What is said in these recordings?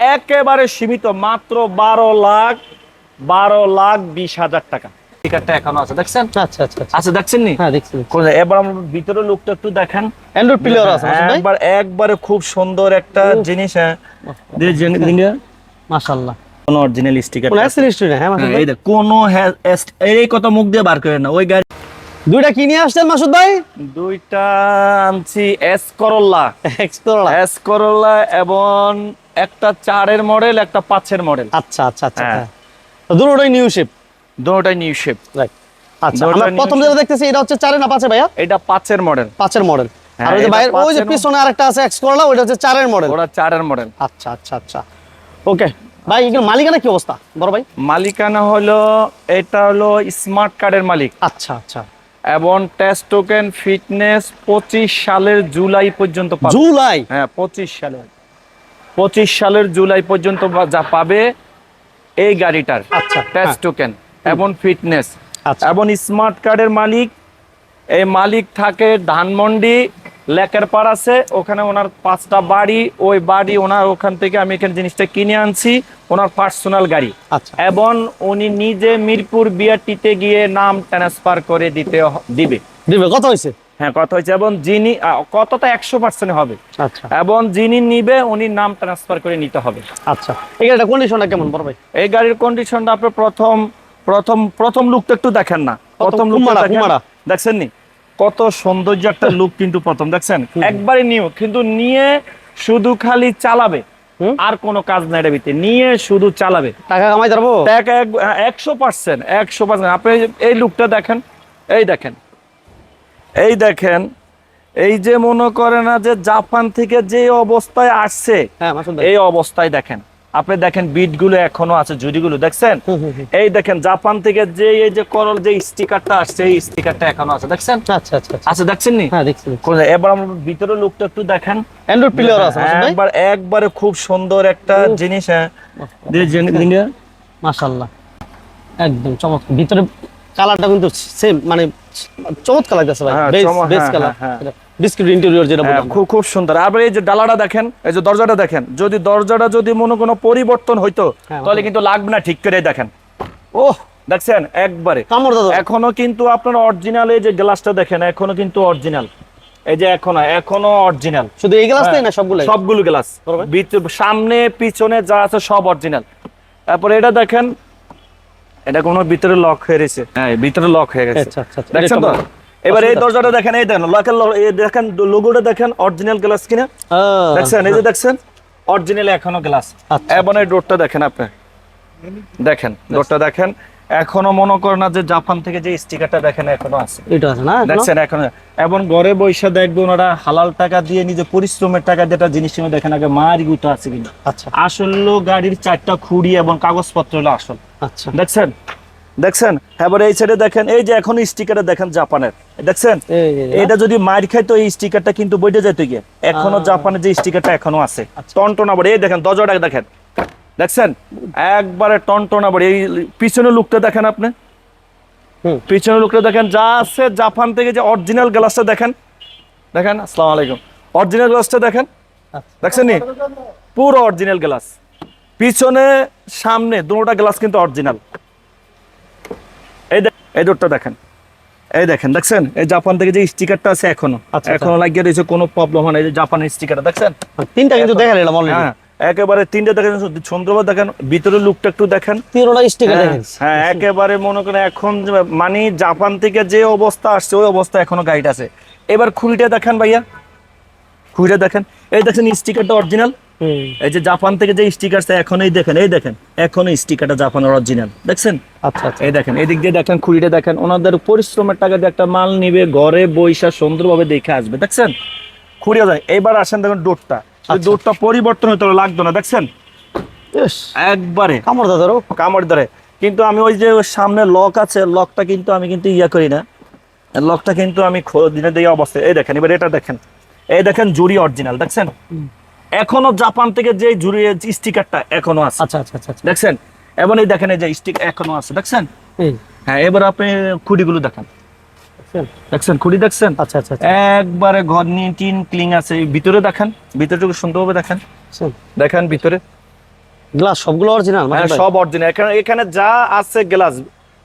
একেবারে সীমিত মাত্র বারো লাখ বারো লাখ বিশ হাজার টাকা। এখনও আছে দেখছেন? আচ্ছা আচ্ছা আচ্ছা আচ্ছা। দেখছেন নি হ্যাঁ দেখছি এবার আমরা ভিতরে লোকটা একটু দেখেন। অ্যান্ড্রয়েড প্লেয়ার আছে একবার একবারে খুব সুন্দর একটা জিনিস হ্যাঁ। মাশাআল্লাহ। কোন অরিজিনাল স্টিকার কোন হ্যাঁ এই দেখ কোন এই কথা মুখ দিয়ে বার করে না ওই গাড়ি দুইটা কি নিয়ে আসছেন মাসুদ ভাই? দুইটা আনছি এস করল্লা এস করল্লা এবং একটা চারের মডেল একটা পাঁচের মডেল আচ্ছা আচ্ছা আচ্ছা হ্যাঁ। হ্যাঁ দুটোই নিউ শিপ দুটোটাই নিউ শেপ রাইট আচ্ছা আমরা প্রথম যেটা দেখতেছি এটা হচ্ছে চারে না পাঁচে ভাইয়া? এটা পাঁচের মডেল পাঁচের মডেল হ্যাঁ, আর ওই যে বাইরে ওই যে পিছনে আরেকটা আছে এক্সপ্লোরার ওইটা হচ্ছে চারের মডেল ওরা চারের মডেল আচ্ছা আচ্ছা আচ্ছা। ওকে ভাই এগুলো মালিকানা কি অবস্থা? বড় ভাই। মালিকানা হলো এটা হলো স্মার্ট কার্ডের মালিক। আচ্ছা আচ্ছা। এবং টেস্ট টোকেন ফিটনেস পঁচিশ সালের জুলাই পর্যন্ত পাবে। জুলাই? হ্যাঁ পঁচিশ সালের। পঁচিশ সালের জুলাই পর্যন্ত যা পাবে এই গাড়িটার। আচ্ছা টেস্ট টোকেন এবং ফিটনেস এবং স্মার্ট কার্ডের মালিক। এই মালিক থাকে ধানমন্ডি লেকের পার আছে ওখানে ওনার পাঁচটা বাড়ি। ওই বাড়ি ওনার ওখান থেকে আমি এখানে জিনিসটা কিনে আনছি ওনার পার্সোনাল গাড়ি। আচ্ছা। এবং উনি নিজে মিরপুর বিআরটিতে গিয়ে নাম ট্রান্সফার করে দিতে দিবে। দিবে। কত হয়েছে? হ্যাঁ কথা হচ্ছে এবং যিনি কতটা একশো পার্সেন্ট হবে? আচ্ছা। এবং যিনি নিবে উনি নাম ট্রান্সফার করে নিতে হবে। আচ্ছা। এই গাড়িটা কন্ডিশনটা কেমন বড় ভাই? এই গাড়ির কন্ডিশনটা আপনি প্রথম প্রথম প্রথম লুকটা একটু দেখেন না। প্রথম লুকটা দেখেন। দেখছেন নি? কত সৌন্দর্য একটা লুক কিন্তু প্রথম দেখছেন? একবারে নিউ কিন্তু নিয়ে শুধু খালি চালাবে। আর কোনো কাজ নাই এটা ভিতরে। নিয়ে শুধু চালাবে। টাকা কামাই পারব টাকা এক- একশো পার্সেন্ট একশো পার্সেন্ট আপনি এই লুকটা দেখেন। এই দেখেন। এই দেখেন এই যে মনে করে না যে জাপান থেকে যে অবস্থায় আসছে হ্যাঁ এই অবস্থায় দেখেন আপনি দেখেন বিটগুলো এখনও আছে জুড়িগুলো দেখছেন। এই দেখেন জাপান থেকে যে এই যে করল যে স্টিকারটা আসছে এই স্টিকারটা এখনও আছে দেখছেন? আচ্ছা আচ্ছা আচ্ছা আচ্ছা। দেখছেন নি হ্যাঁ দেখছি এবার আমরা ভিতরে লুকটা একটু দেখেন। অ্যান্ড্রয়েড প্লেয়ার আছে একবার একবারে খুব সুন্দর একটা জিনিস হ্যাঁ। মাশাআল্লাহ। একদম চমৎকার। ভিতরে কালারটা কিন্তু সেম মানে চমৎকার লাগতেছে ভাই হ্যাঁ, বেস হ্যাঁ, কালার। হ্যাঁ। বিস্কিট ইন্টেরিয়র যেটা খুব খুব সুন্দর। আর এই যে ডালাটা দেখেন এই যে দরজাটা দেখেন যদি দরজাটা যদি মনে কোনো পরিবর্তন হইতো তাহলে কিন্তু লাগবে না ঠিক করে দেখেন। ওহ! দেখছেন? একবারে। এখনও কিন্তু আপনার অরিজিনাল এই যে গ্লাসটা দেখেন এখনও কিন্তু অরিজিনাল এই যে এখনও এখনও অরিজিনাল শুধু এই গ্লাস হ্যাঁ, না সবগুলো সবগুলো গ্লাস সামনে পিছনে যা আছে সব অরিজিনাল তারপরে এটা দেখেন এটা কোনো ভিতরে লক হয়ে গেছে হ্যাঁ ভিতরে লক হয়ে গেছে। আচ্ছা আচ্ছা আচ্ছা। দেখছেন তো? এবার এই দরজাটা দেখেন এই দেখেন লকের দেখেন লোগোটা দেখেন অরিজিনাল গ্লাস কিনা। দেখছেন? এই যে দেখছেন? অরিজিনাল এখনও গ্লাস আচ্ছা। এবং এই ডোরটা দেখেন আপনি। দেখেন ডোরটা দেখেন। এখনও মনে করেন না যে জাপান থেকে যে স্টিকারটা দেখেন এখনও আছে। এটা আছে না? দেখছেন এখন? এবং ঘরে বৈশা দেখবে ওনারা হালাল টাকা দিয়ে নিজে পরিশ্রমের টাকা যেটা জিনিস কিনে দেখেন আগে মারি গুতো আছে কিনা। আচ্ছা। আসল গাড়ির চারটা খুঁড়ি এবং কাগজপত্র হলো আসল। আচ্ছা। দেখছেন? দেখছেন? এবার এই সাইডে দেখেন এই যে এখন স্টিকারে দেখেন জাপানের। দেখছেন? এটা যদি মার খায় তো এই স্টিকারটা কিন্তু বইতে যেত গিয়ে। এখনও জাপানের যে স্টিকারটা এখনও আছে। আচ্ছা। টনটনা বড় এই দেখেন দরজাটা দেখেন। দেখছেন? একবারে টনটনা বড়। এই পিছনের লুকটা দেখেন আপনি। পিছনের লুকটা দেখেন যা আছে জাপান থেকে যে অরিজিনাল গ্লাসটা দেখেন। দেখেন আসসালামু আলাইকুম। অরিজিনাল গ্লাসটা দেখেন। আচ্ছা। দেখছেন নি? পুরো অরিজিনাল গ্লাস পিছনে সামনে দুটোটা গ্লাস কিন্তু অরিজিনাল এই এই ডোরটা দেখেন। এই দেখেন দেখছেন? এই জাপান থেকে যে স্টিকারটা আছে এখনও। আচ্ছা। এখনও লাগিয়ে রয়েছে কোনো প্রবলেম হয় না। এই যে জাপানের স্টিকারটা দেখছেন? তিনটা কিন্তু দেখা নিলাম অলরেডি হ্যাঁ। একেবারে তিনটে দেখেন সুন্দরভাবে দেখেন ভিতরের লুকটা একটু দেখেন। স্টিকার হ্যাঁ, দেখেন। হ্যাঁ একেবারে মনে করেন এখন মানে জাপান থেকে যে অবস্থা আসছে ওই অবস্থা এখনও গাইড আছে। এবার খুঁড়িটা দেখেন ভাইয়া। খুঁড়িটা দেখেন। এই দেখেন স্টিকারটা অরিজিনাল এই যে জাপান থেকে যে স্টিকারটা এখন এই দেখেন এই দেখেন। এখন এই স্টিকারটা জাপানের অরিজিনাল দেখছেন? আচ্ছা আচ্ছা। এই দেখেন এদিক দিয়ে দেখেন খুঁড়িটা দেখেন। ওনাদের পরিশ্রমের টাকা দিয়ে একটা মাল নিবে ঘরে বৈশা সুন্দরভাবে দেখে আসবে। দেখছেন? খুঁড়িয়া যায়। এবার আসেন দেখেন ডোরটা আচ্ছা। ডোরটা পরিবর্তন হতে লাগতো না দেখছেন? একবারে। কামড় দাদারও কামড় ধরে। কিন্তু আমি ওই যে সামনে লক আছে লকটা কিন্তু আমি কিন্তু ইয়া করি না। লকটা কিন্তু আমি দিনে দিয়ে অবস্থায়। এই দেখেন এবার এটা দেখেন। এই দেখেন জুড়ি অরিজিনাল দেখছেন? এখনও জাপান থেকে যে জুড়ি স্টিকারটা এখনও আছে। আচ্ছা আচ্ছা আচ্ছা আচ্ছা। দেখছেন? এবং এই দেখেন এই যে স্টিক এখনও আছে দেখছেন? হ্যাঁ এবার আপনি খুঁড়িগুলো দেখেন। দেখছেন? খুঁড়ি দেখছেন? আচ্ছা আচ্ছা আচ্ছা। একবারে ঘর নিয়ে টিন ক্লিন আছে। ভিতরে দেখেন ভিতরটুকু সুন্দরভাবে দেখেন। দেখেন ভিতরে। গ্লাস সবগুলো অরিজিনাল হ্যাঁ সব অরিজিনাল। এখানে এখানে যা আছে গ্লাস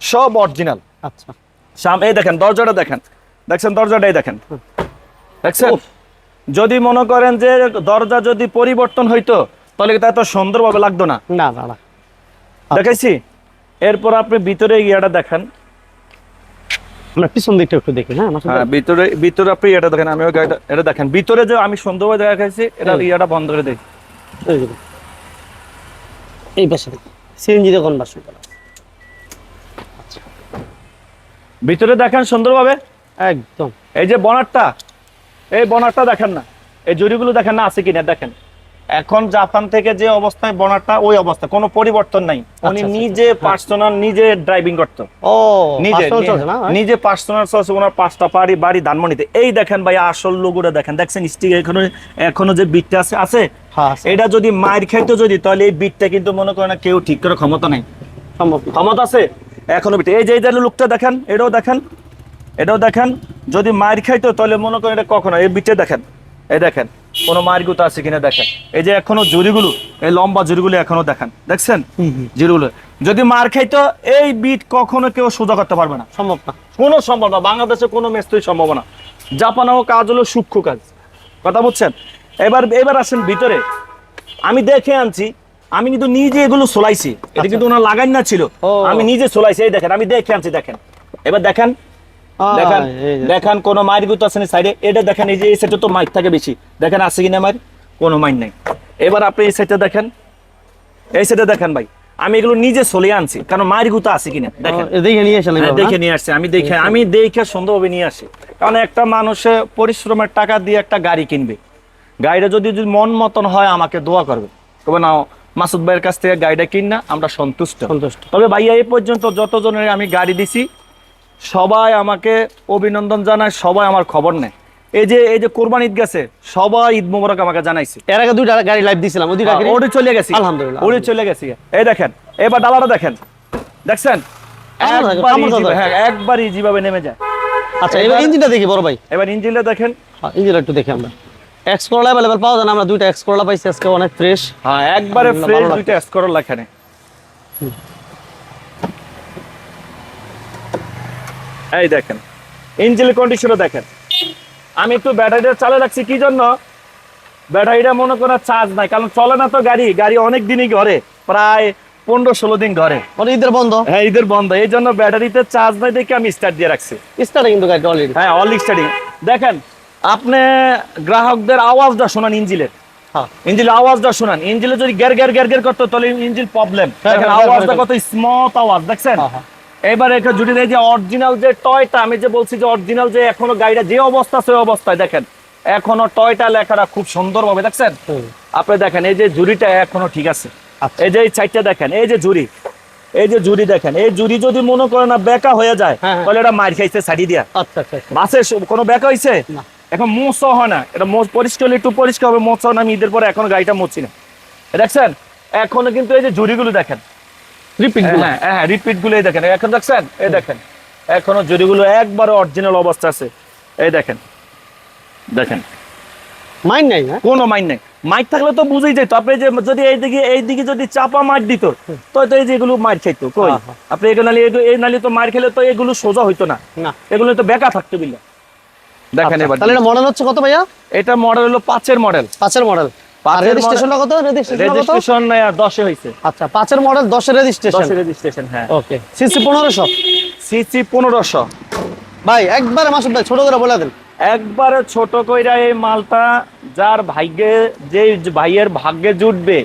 সব অরিজিনাল। আচ্ছা। সাম এই দেখেন দরজাটা দেখেন। দেখছেন? দরজাটাই দেখেন। দেখছেন? যদি মনে করেন যে দরজা যদি পরিবর্তন হইতো তাহলে কিন্তু এত সুন্দরভাবে লাগতো না। না না না। দেখাইছি? এরপর আপনি ভিতরে ইয়াটা দেখেন। আমরা পিছন দিকটা একটু দেখি হ্যাঁ? হ্যাঁ ভিতরে ভিতরে আপনি এটা দেখেন আমি এটা দেখেন। ভিতরে যে আমি সুন্দরভাবে দেখাইছি এটা হুম। ইয়াটা বন্ধ করে দিই। এই পাশে দেখুন। সিএনজিতে কনভার্সন ভিতরে দেখেন সুন্দরভাবে? একদম। এই যে বনারটা এই বনারটা দেখেন না। এই জুড়িগুলো দেখেন না আছে কিনা? দেখেন। এখন জাপান থেকে যে অবস্থায় বনাটা ওই অবস্থা কোনো পরিবর্তন নাই। উনি আচ্ছা, নিজে পার্সোনাল নিজে ড্রাইভিং করতো। ও নিজে? নিজে পার্সোনাল চলছে ওনার পাঁচটা বাড়ি বাড়ি ধানমন্ডিতে। এই দেখেন ভাই আসল লোগোটা দেখেন। দেখছেন স্টিক এখনও এখনও যে বিটটা আছে আছে? হ্যাঁ এটা যদি মায়ের খাইতো যদি তাহলে এই বিটটা কিন্তু মনে করে না কেউ ঠিক করে ক্ষমতা নাই। ক্ষমতা আছে? এখনও বিট এই যে এই লুকটা দেখেন এটাও দেখেন এটাও দেখেন। যদি মায়ের খাইতো তাহলে মনে করেন এটা কখনো এই বিটে দেখেন। এই দেখেন। কোনো মায়ের গুতো আছে কিনা দেখেন। এই যে এখনও জুড়িগুলো এই লম্বা জুড়িগুলো এখনও দেখেন। দেখছেন। জুড়িগুলো। যদি মার খাইতো এই বিট কখনো কেউ সোজা করতে পারবে না। সম্ভব না। কোনো সম্ভব না। বাংলাদেশে কোনো মেস্তরি সম্ভব না। জাপানেও কাজ হলো সূক্ষ্ম কাজ। কথা বুঝছেন? এবার এবার আসেন ভিতরে। আমি দেখে আনছি আমি কিন্তু নিজে এগুলো সোলাইছি। এটা কিন্তু ওনার লাগাই না ছিল। আমি নিজে সোলাইছি। এই দেখেন আমি দেখে আনছি দেখেন। এবার দেখেন দেখেন দেখেন কোনো মায়ের গুতো আছে সাইডে? এটা দেখেন এই যে এই সাইডে তো মাইক থাকে বেশি। দেখেন আছে কিনা মায়ের কোনো মাইন নাই। এবার আপনি এই সাইডটা দেখেন। এই সাইডে দেখেন ভাই আমি এগুলো নিজে সলিয়ে আনছি কারণ মায়ের গুতো আছে কিনা? দেখেন। দেখে নিয়ে হ্যাঁ, দেখে নিয়ে আসছি আমি দেখে আমি দেখে সুন্দরভাবে নিয়ে আসি। কারণ একটা মানুষে পরিশ্রমের টাকা দিয়ে একটা গাড়ি কিনবে। গাড়িটা যদি যদি মন মতন হয় আমাকে দোয়া করবে। তবে না মাসুদ ভাইয়ের কাছ থেকে গাড়িটা কিন না আমরা সন্তুষ্ট। সন্তুষ্ট। তবে ভাইয়া এই পর্যন্ত যতজনের আমি গাড়ি দিছি সবাই আমাকে অভিনন্দন জানায় সবাই আমার খবর নেয়। এই যে এই যে কোরবান ঈদ গেছে সবাই ঈদ মোবারক আমাকে জানাইছে। এর আগে দুইটা গাড়ি লাইভ দিছিলাম ওই দুইটা গাড়ি ওরে চলে গেছি। আলহামদুলিল্লাহ, ওরে চলে গেছি। এই দেখেন এবার ডালাটা দেখেন। দেখছেন? কেমন লাগে? একবার কেমন easy- হ্যাঁ নেমে যায়। আচ্ছা এবার ইঞ্জিনটা দেখি বড় ভাই। এবার ইঞ্জিনটা দেখেন। হ্যাঁ, ইঞ্জিনটা একটু দেখি আমরা। এক্স করলা অ্যাভেলেবেল পাওয়া যায় না আমরা দুইটা এক্স করলা পাইছি আজকে অনেক ফ্রেশ হ্যাঁ একবারে ফ্রেশ। দুইটা স্কোর এখানে। এই দেখেন ইঞ্জিন কন্ডিশনও দেখেন। আমি একটু ব্যাটারিটা চালে রাখছি কি জন্য? ব্যাটারিটা মনে করার চার্জ নাই কারণ চলে না তো গাড়ি গাড়ি অনেক দিনই ঘরে প্রায় পনেরো ষোলো দিন ঘরে। মানে ঈদের বন্ধ? হ্যাঁ ঈদের বন্ধ এই জন্য ব্যাটারিতে চার্জ নাই দেখে আমি স্টার্ট দিয়ে রাখছি। স্টার্টে কিন্তু গাড়িটা অলরেডি হ্যাঁ অল স্টার্টিং দেখেন আপনি গ্রাহকদের আওয়াজটা শোনান ইঞ্জিনের হ্যাঁ। ইঞ্জিনের আওয়াজটা শুনান। ইঞ্জিনে যদি গ্যার গ্যার গ্যার গ্যার করতো তাহলে ইঞ্জিন প্রবলেম হ্যাঁ, দেখেন হ্যাঁ, আওয়াজটা কত স্মথ আওয়াজ দেখছেন। এবার এটা জুড়ে দেয় যে অরিজিনাল যে টয়টা আমি যে বলছি যে অরিজিনাল যে এখনও গাড়িটা যে অবস্থা সেই অবস্থায় দেখেন এখনও টয়টা লেখাটা খুব সুন্দরভাবে দেখছেন আপনি দেখেন এই যে জুড়িটা এখনও ঠিক আছে আচ্ছা। এই যে এই সাইডটা দেখেন এই যে জুড়ি এই যে জুড়ি দেখেন এই জুড়ি যদি মনে করে না বেকা হয়ে যায় হ্যাঁ, হ্যাঁ। তাহলে এটা মার খাইছে সাইডি দিয়া আচ্ছা আচ্ছা। বাসে কোনো বেকা হয়েছে না। এখন মোচও হয় না এটা মোচ পরিষ্কার একটু পরিষ্কার হবে মোচ হয় না আমি ঈদের পরে এখন গাড়িটা মুছি না দেখছেন এখনও কিন্তু এই যে জুড়িগুলো দেখেন রিপিট হ্যাঁ হ্যাঁ রিপিটগুলো দেখেন এখন দেখছেন? এই দেখেন। এখনও জুড়িগুলো একবারে অরিজিনাল অবস্থা আছে। এই দেখেন। দেখেন। মাইন্ড নাই কোনো মাইন নাই। মাইক থাকলে তো বুঝেই যেত আপনি যে যদি এইদিকে এইদিকে যদি চাপা মার দিত তো এই যে এগুলো মার খাইতো কই? হ্যাঁ, হ্যাঁ। আপনি এগুলো নালি এই নালি তো মার খেলে তো এগুলো সোজা হইতো না। না। এগুলো তো বেকা থাকতো বিল্লা। দেখেন আচ্ছা, এবার তাহলে মডেল হচ্ছে কত ভাইয়া? এটা মডেল হলো পাঁচের মডেল পাঁচের মডেল পাঁচের রেজিস্ট্রেশন কত? রেজিস্ট্রেশন দশে হয়েছে আচ্ছা পাঁচের মডেল রেজিস্ট্রেশন রেজিস্ট্রেশন হ্যাঁ। ওকে সিসি পনেরোশো? সিসি পনেরোশো। ভাই একবারে মাসুদ ভাই ছোট করে বলে দেন। একবারে ছোট কইরা এই মালটা যার ভাগ্যে যে ভাইয়ের ভাগ্যে জুটবে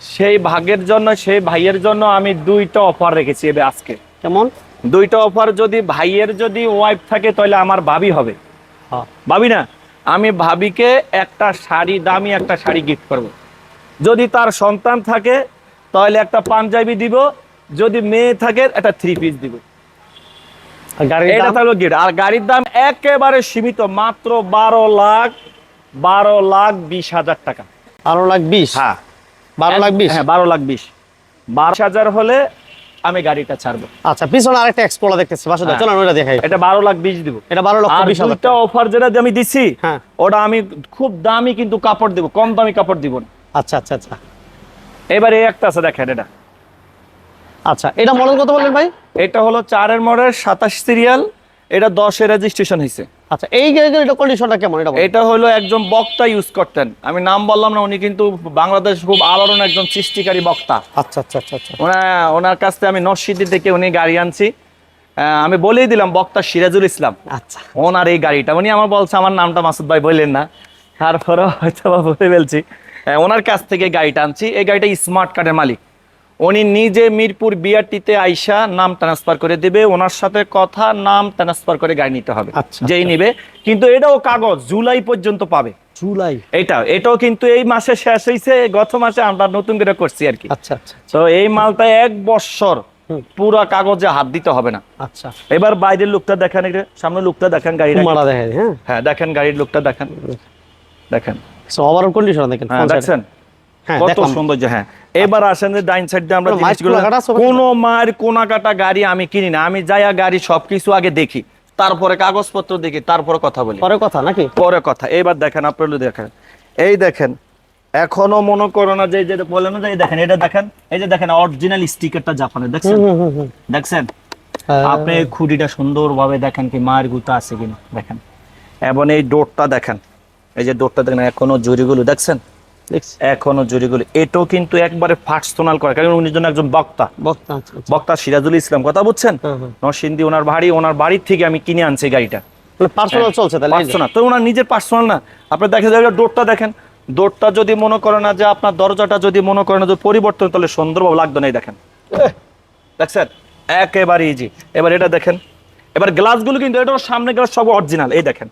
সেই ভাগ্যের জন্য সেই ভাইয়ের জন্য আমি দুইটা অফার রেখেছি এবার আজকে। কেমন? দুইটা অফার যদি ভাইয়ের যদি ওয়াইফ থাকে তাহলে আমার ভাবি হবে। হ্যাঁ। ভাবি না? আমি ভাবিকে একটা শাড়ি দামি একটা শাড়ি গিফট করব। যদি তার সন্তান থাকে তাহলে একটা পাঞ্জাবি দিব। যদি মেয়ে থাকে একটা থ্রি পিস দিব। এটা তাহলে আর গাড়ির দাম একেবারে সীমিত মাত্র বারো লাখ বারো লাখ বিশ হাজার টাকা। বারো লাখ বিশ? হ্যাঁ। বারো লাখ বিশ? হ্যাঁ বারো লাখ বিশ। বারো হাজার হলে আমি গাড়িটা ছাড়বো। আচ্ছা পিছনে আরেকটা এক্সপ্লোরা দেখতেছি। বাসা হ্যাঁ। চলুন ওটা দেখাই। এটা বারো লাখ বিশ দিব। এটা বারো লক্ষ আর বিশ হাজার দুইটা অফার যেটা আমি দিছি হ্যাঁ। ওটা আমি খুব দামি কিন্তু কাপড় দিব কম দামি কাপড় দিব না। আচ্ছা আচ্ছা আচ্ছা। এবারে এই একটা আছে দেখেন এটা। আচ্ছা এটা মডেল কত বললেন ভাই? এটা হলো চারের মডেল সাতাশ সিরিয়াল এটা দশের রেজিস্ট্রেশন হয়েছে আচ্ছা এই গাড়িটার এটা কন্ডিশনটা কেমন? এটা এটা হলো একজন বক্তা ইউজ করতেন। আমি নাম বললাম না উনি কিন্তু বাংলাদেশ খুব আলোড়ন একজন সৃষ্টিকারী বক্তা। আচ্ছা আচ্ছা আচ্ছা আচ্ছা। ওনার ওনার কাছ থেকে আমি নরসিদ্ধি থেকে উনি গাড়ি আনছি। আমি বলেই দিলাম বক্তা সিরাজুল ইসলাম। আচ্ছা। ওনার এই গাড়িটা। উনি আমার বলছে আমার নামটা মাসুদ ভাই বললেন না। তারপরে হয়তো বলে ফেলছি। ওনার কাছ থেকে গাড়িটা আনছি। এই গাড়িটা স্মার্ট কার্ডের মালিক। উনি নিজে মিরপুর বিআরটিতে আইসা নাম ট্রান্সফার করে দেবে ওনার সাথে কথা নাম ট্রান্সফার করে গাড়ি নিতে হবে আচ্ছা, যেই নিবে। কিন্তু এটাও কাগজ জুলাই পর্যন্ত পাবে। জুলাই? এটা এটাও কিন্তু এই মাসে শেষ হয়েছে গত মাসে আমরা নতুন করে করছি আর কি। আচ্ছা আচ্ছা তো এই মালটা এক বছর পুরা কাগজে হাত দিতে হবে না। আচ্ছা। এবার বাইরের লুকটা দেখেন সামনে লুকটা দেখেন গাড়িটা। মারা দেখা হ্যাঁ? দেখেন গাড়ির লুকটা দেখেন। দেখেন। ওভারঅল কন্ডিশন দেখেন হ্যাঁ হ্যাঁ কত সৌন্দর্য হ্যাঁ। এবার আসেন যে ডাইন সাইড দিয়ে আমরা জিনিসগুলো? কোনো গাড়ি আমি কিনি না। আমি যাইয়া গাড়ি সবকিছু আগে দেখি তারপরে কাগজপত্র দেখি তারপরে কথা বলি। পরে কথা নাকি? পরে কথা। এইবার দেখেন আপনারা দেখেন। এই দেখেন এখনও মনে করো না যে এই যে বলে না যে দেখেন এটা দেখেন এই যে দেখেন অরিজিনাল স্টিকারটা জাপানের দেখছেন? দেখছেন? হ্যাঁ। আপনি খুঁটিটা সুন্দরভাবে দেখেন কি মায়ের গুতা আছে কিনা দেখেন। এবং এই ডোরটা দেখেন এই যে ডোরটা দেখেন এখনও জুরিগুলো দেখছেন? দেখছি এখনও জুরিগুলো এটাও কিন্তু একবারে পার্সোনাল করে কারণ উনি জন্য একজন বক্তা। বক্তা আচ্ছা আচ্ছা। বক্তা সিরাজুল ইসলাম কথা বুঝছেন? হ্যাঁ, হ্যাঁ। নরসিংদী ওনার বাড়ি ওনার বাড়ির থেকে আমি কিনে আনছি গাড়িটা। পার্সোনাল চলছে তাহলে পার্সোনাল তো ওনার নিজের পার্সোনাল না। আপনি দেখেন ডোরটা দেখেন ডোরটা যদি মনে করে না যে আপনার দরজাটা যদি মনে করে না যে পরিবর্তন তাহলে সুন্দরভাবে লাগবে না দেখেন। দেখছেন? একেবারে ইজি এবার এটা দেখেন। এবার গ্লাসগুলো কিন্তু এটার সামনে গ্লাস সব অরিজিনাল এই দেখেন।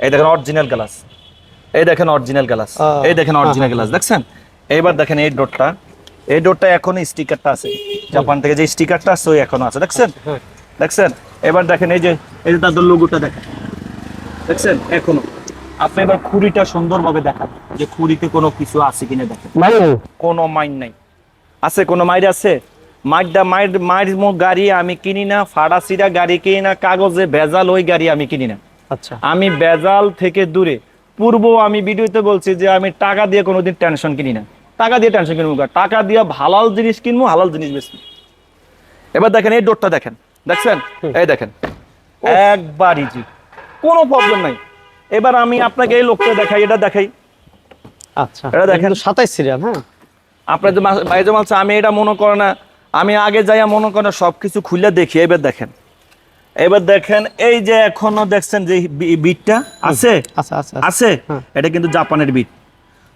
এই দেখেন অরিজিনাল গ্লাস এই দেখেন অরিজিনাল গ্লাস এই দেখেন অরিজিনাল গ্লাস দেখছেন? এইবার দেখেন এই ডোরটা এই ডোরটা এখনও স্টিকারটা আছে। জাপান থেকে যে স্টিকারটা আছে ওই এখনও আছে। দেখছেন? হ্যাঁ। দেখছেন? এবার দেখেন এই যে এই যে তাদের লোগোটা দেখেন। দেখছেন? এখনও আপনি এবার খুঁড়িটা সুন্দরভাবে দেখান যে খুঁড়িতে কোনো কিছু আছে কিনা দেখেন। কোনো মাইন নাই। আছে কোনো মাইর আছে? মাইরটা মাইর মাইর মো গাড়ি আমি কিনি না ফাড়াসিরা গাড়ি কিনি না কাগজে ভেজাল ওই গাড়ি আমি কিনি না। আচ্ছা। আমি ভেজাল থেকে দূরে পূর্ব আমি ভিডিওতে বলছি যে আমি টাকা দিয়ে কোনোদিন টেনশন কিনি না। টাকা দিয়ে টেনশন কিনবো টাকা দিয়ে হালাল জিনিস কিনবো হালাল জিনিস বেশি এবার দেখেন এই ডোরটা দেখেন। দেখছেন? এই দেখেন। একবার ইজি কোনো প্রবলেম নাই। এবার আমি আপনাকে এই লোকটা দেখাই এটা দেখাই। আচ্ছা। এটা দেখেন। সাতাইশ সিরিয়াল হ্যাঁ? আপনার যে বলছে আমি এটা মনে করে না। আমি আগে যাইয়া মনে করে না সবকিছু খুলে দেখি। এবার দেখেন। এবার দেখেন এই যে এখনও দেখছেন যে বিটটা আছে? আছে হ্যাঁ। এটা কিন্তু জাপানের বিট।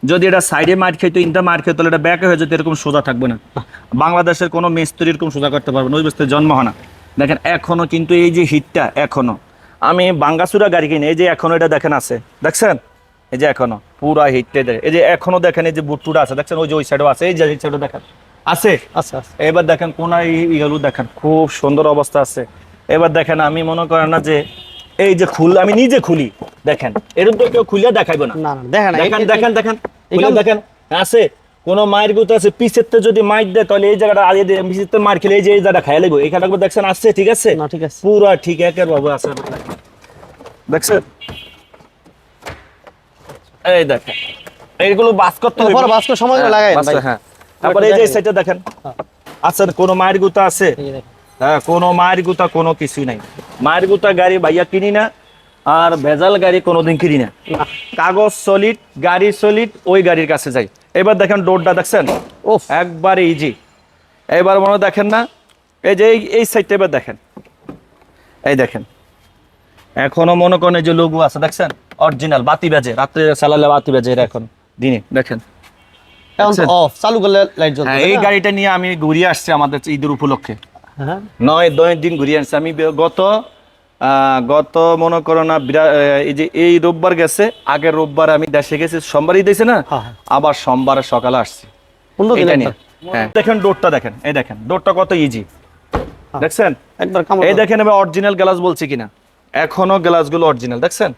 যদি এটা সাইডে মার খেতো ইন্টার মার খেতো তাহলে এটা ব্যাকে হয়ে যেত এরকম সোজা থাকবে না। বাংলাদেশের কোনো মিস্ত্রি এরকম সোজা করতে পারবে না ওই বস্তুর জন্ম হয় না। দেখেন এখনও কিন্তু এই যে হিটটা এখনও। আমি বাঙ্গাসুরা গাড়ি কিনি এই যে এখনও এটা দেখেন আছে। দেখছেন? এই যে এখনও পুরা হিটটা দেয় এই যে এখনও দেখেন এই যে বুটুটা আছে দেখছেন? ওই যে ওই সাইডও আছে এই যে এই সাইডও দেখেন। আছে? আচ্ছা এবার দেখেন কোন ইগুলো দেখেন খুব সুন্দর অবস্থা আছে। এবার দেখেন আমি মনে করেন না যে এই যে খুল আমি নিজে খুলি। দেখেন এরকম তো কেউ খুলে দেখাইবো না। দেখেন দেখেন দেখেন দেখেন খুলে দেখেন আছে কোন মায়ের গুতো আছে পিছের তে যদি মাইর দেয় তাহলে এই জায়গাটা আগে দিয়ে পিছের তে মার খেলে এই যে এই জায়গাটা খাইয়া লাগবে এখানে দেখছেন আসছে ঠিক আছে? না ঠিক আছে। পুরা ঠিক একের বাবু আছে। দেখছেন? এই দেখেন এইগুলো বাস করতে হবে পরে বাস্কো সময় হ্যাঁ, বাস- হ্যাঁ। তারপরে এই যে এই সাইডটা দেখেন। আছে কোন মায়ের গুতা আছে? হ্যাঁ কোনো মায়ের গুতা কোনো কিছুই নাই। মায়ের গুতা গাড়ি ভাইয়া কিনি না আর ভেজাল গাড়ি কোনোদিন কিনি না। কাগজ সলিড গাড়ি সলিড ওই গাড়ির কাছে যাই। এবার দেখেন ডোরটা দেখছেন? ওফ একবারে ইজি এবার মনে দেখেন না? এই যে এই- সাইডটা এবার দেখেন। এই দেখেন। এখনও মনে করেন এই যে লোগো আছে দেখছেন? অরিজিনাল বাতি বেজে। রাত্রে চালালে বাতি বেজে এর এখন। দিনে দেখেন? অফ চালু করলে লাইট জ্বলবে হ্যাঁ এই গাড়িটা নিয়ে আমি ঘুরিয়ে আসছি আমাদের ঈদের উপলক্ষে। নয় দশ দিন ঘুরিয়ে আসছি। আমি গত গত মনে করো না এই যে এই রোববার গেছে আগের রোববার আমি দেশে গেছি সোমবারই দিয়েছে না? হ্যাঁ, হ্যাঁ। আবার সোমবার সকালে আসছি। হ্যাঁ। দেখেন ডোরটা দেখেন এই দেখেন ডোরটা কত ইজি দেখছেন? এই দেখেন এবার অরিজিনাল গ্লাস বলছি কিনা। এখনও গ্লাসগুলো অরিজিনাল দেখছেন?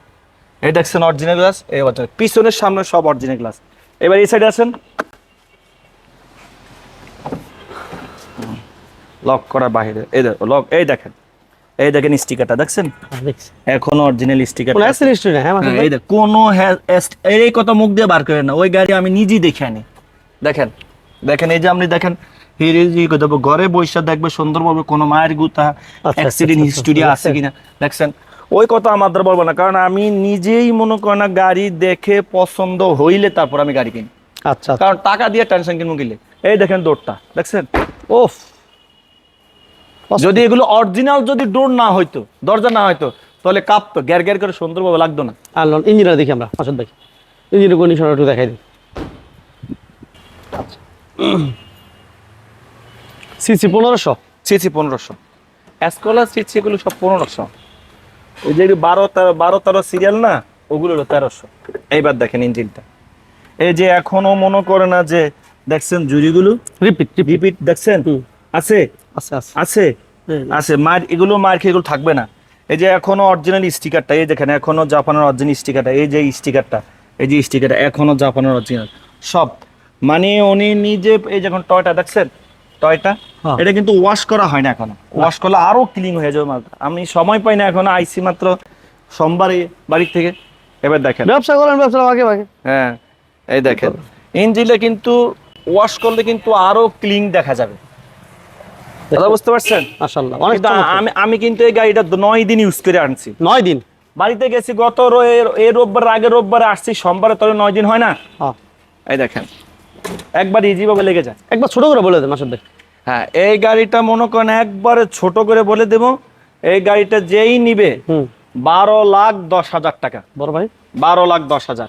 এই দেখছেন অরিজিনাল গ্লাস বাচ্চা পিছনের সামনে সব অরিজিনাল গ্লাস এবার এই সাইডে আছেন লক করা বাইরে এই লক এই দেখেন। এই দেখেন স্টিকারটা দেখছেন? হ্যাঁ, দেখছি। অরিজিনাল স্টিকার হিস্ট্রি হ্যাঁ মাসুদ এই দেখ কোনো হ্যা- এই কথা মুখ দিয়ে বার করে না। ওই গাড়ি আমি নিজেই দেখে আনি। দেখেন দেখেন এই যে আপনি দেখেন করে ঘরে বৈশা দেখবে সুন্দরভাবে কোনো মায়ের গুতা আচ্ছা, অ্যাক্সিডেন্ট আচ্ছা, হিস্টোরি আচ্ছা, আছে কিনা? দেখছেন? ওই কথা আমাদের বলব না কারণ আমি নিজেই মনে করেন না গাড়ি দেখে পছন্দ হইলে তারপর আমি গাড়ি কিনি। আচ্ছা কারণ টাকা দিয়ে টেনশন কিনবো গেলে এই দেখেন ডোরটা দেখছেন? ওফ যদি এগুলো অরিজিনাল যদি ডোর না হইতো দরজা না হইতো তাহলে কাঁপতো গ্যার গ্যার করে সুন্দরভাবে লাগতো না। আর ইঞ্জিনিয়ার দেখি আমরা আসল দেখি। ইঞ্জিনিয়ার কন্ডিশন একটু দেখাই দিই। সিসি পনেরোশো? সিসি পনেরোশো। অ্যাসকলার সিসি এগুলো সব পনেরোশো। ওই যে বারো তেরো বারো তেরো সিরিয়াল না ওগুলো হলো তেরোশো। এইবার দেখেন ইঞ্জিনটা। এই যে এখনও মনে করে না যে দেখছেন জুড়িগুলো? রিপিট রিপিট দেখছেন? আছে? আছে আছে। আছে? হুম। আছে মার এগুলো মার খেয়ে এগুলো থাকবে না। এই যে এখনও অরিজিনাল স্টিকারটা এই দেখেন এখনও জাপানের অরিজিনাল স্টিকারটা এই যে স্টিকারটা এই যে স্টিকারটা এখনও জাপানের অরিজিনাল সব। মানে উনি নিজে এই যখন টয়টা দেখছেন? টয়টা হ্যাঁ। এটা কিন্তু ওয়াশ করা হয় না এখনও। ওয়াশ করলে আরও ক্লিন হয়ে যাবে মালটা। আমি সময় পাই না এখন আইসি মাত্র সোমবারে বাড়ির থেকে। এবার দেখেন। ব্যবসা করেন ব্যবসা ভাগে ভাগে হ্যাঁ এই দেখেন। ইঞ্জিলে কিন্তু ওয়াশ করলে কিন্তু আরও ক্লিন দেখা যাবে। কথা বুঝতে পারছেন? মাশাআল্লাহ অনেক আমি আমি কিন্তু এই গাড়িটা নয় দিন ইউজ করে আনছি। নয় দিন? বাড়িতে গেছি গত এই রোববার আগের রোববারে আসছি সোমবারে তোর নয় দিন হয় না? হ্যাঁ। এই দেখেন একবার ইজি ভাবে লেগে যায়। একবার ছোট করে বলে দেন ভাই হ্যাঁ এই গাড়িটা মনে করেন একবারে ছোট করে বলে দেব এই গাড়িটা যেই নিবে হুম। বারো লাখ দশ হাজার টাকা। বড় ভাই। বারো লাখ দশ হাজার।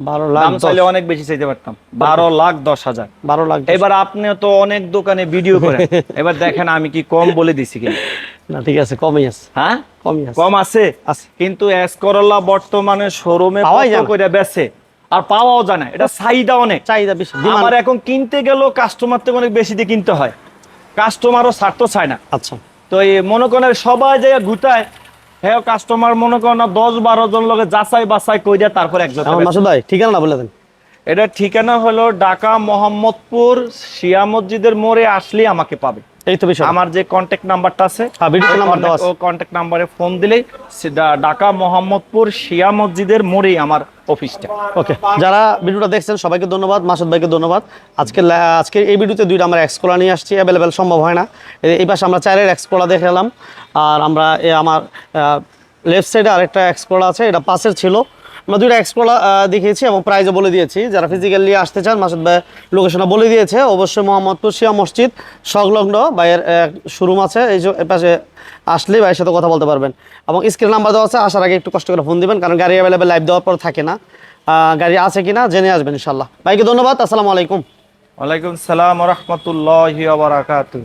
বারো লাখ দাম চাইলে অনেক বেশি চাইতে পারতাম। বারো লাখ দশ হাজার। বারো লাখ এবার আপনিও তো অনেক দোকানে ভিডিও করেন। এবার দেখেন আমি কি কম বলে দিছি কি না ঠিক আছে কমই আছে। হ্যাঁ? কমই আছে। কম আছে? আছে। কিন্তু এস করলা বর্তমানে শোরুমে পাওয়াই কত করে বেচে? আর পাওয়াও যায় না। এটা চাহিদা অনেক। চাহিদা বেশি। আমার এখন কিনতে গেলেও কাস্টমার থেকে অনেক বেশি দিয়ে কিনতে হয়। কাস্টমারও ছাড়তো চায় না। আচ্ছা। তো এই মনে করেন সবাই যে ঘুটায় হ্যাঁ কাস্টমার মনে করেন না দশ বারো জন লোকে যাচাই বাছাই কইরা তারপর একজন মাসুদ ভাই ঠিকানা বলে দেন। এটা ঠিকানা হলো ঢাকা মোহাম্মদপুর শিয়া মসজিদের মোড়ে আসলেই আমাকে পাবে। এই তো বিষয়। আমার যে কন্ট্যাক্ট নাম্বারটা আছে হ্যাঁ। ও কন্ট্যাক্ট নাম্বারে ফোন দিলেই ঢাকা মোহাম্মদপুর শিয়া মসজিদের মোড়েই আমার অফিসটা ওকে যারা ভিডিওটা দেখছেন সবাইকে ধন্যবাদ মাসুদ ভাইকে ধন্যবাদ। আজকে আজকে এই ভিডিওতে দুইটা আমরা এক্সকোলা নিয়ে আসছি অ্যাভেলেবেল সম্ভব হয় না। এই- পাশে আমরা চারের এক্সকোলা দেখালাম আর আমরা আমার লেফট সাইডে আরেকটা এক্সকোলা আছে এটা পাশের ছিল। আমরা দুইটা এক্সকোলা দেখিয়েছি এবং প্রাইজও বলে দিয়েছি। যারা ফিজিক্যালি আসতে চান, মাসুদ ভাই লোকেশনটা বলে দিয়েছে। অবশ্যই মোহাম্মদপুর শিয়া মসজিদ সংলগ্ন। ভাইয়ের শোরুম আছে। এই যে পাশে আসলেই ভাইয়ের সাথে কথা বলতে পারবেন। এবং স্ক্রিন নাম্বার দেওয়া আছে। আসার আগে একটু কষ্ট করে ফোন দিবেন, কারণ গাড়ি অ্যাভেলেবেল লাইভ দেওয়ার পর থাকে না। গাড়ি আছে কিনা জেনে আসবেন ইনশাল্লাহ ভাইকে ধন্যবাদ। আসসালামু আলাইকুম। ওয়ালাইকুম সালাম রহমতুল্লাহ বারাকাতু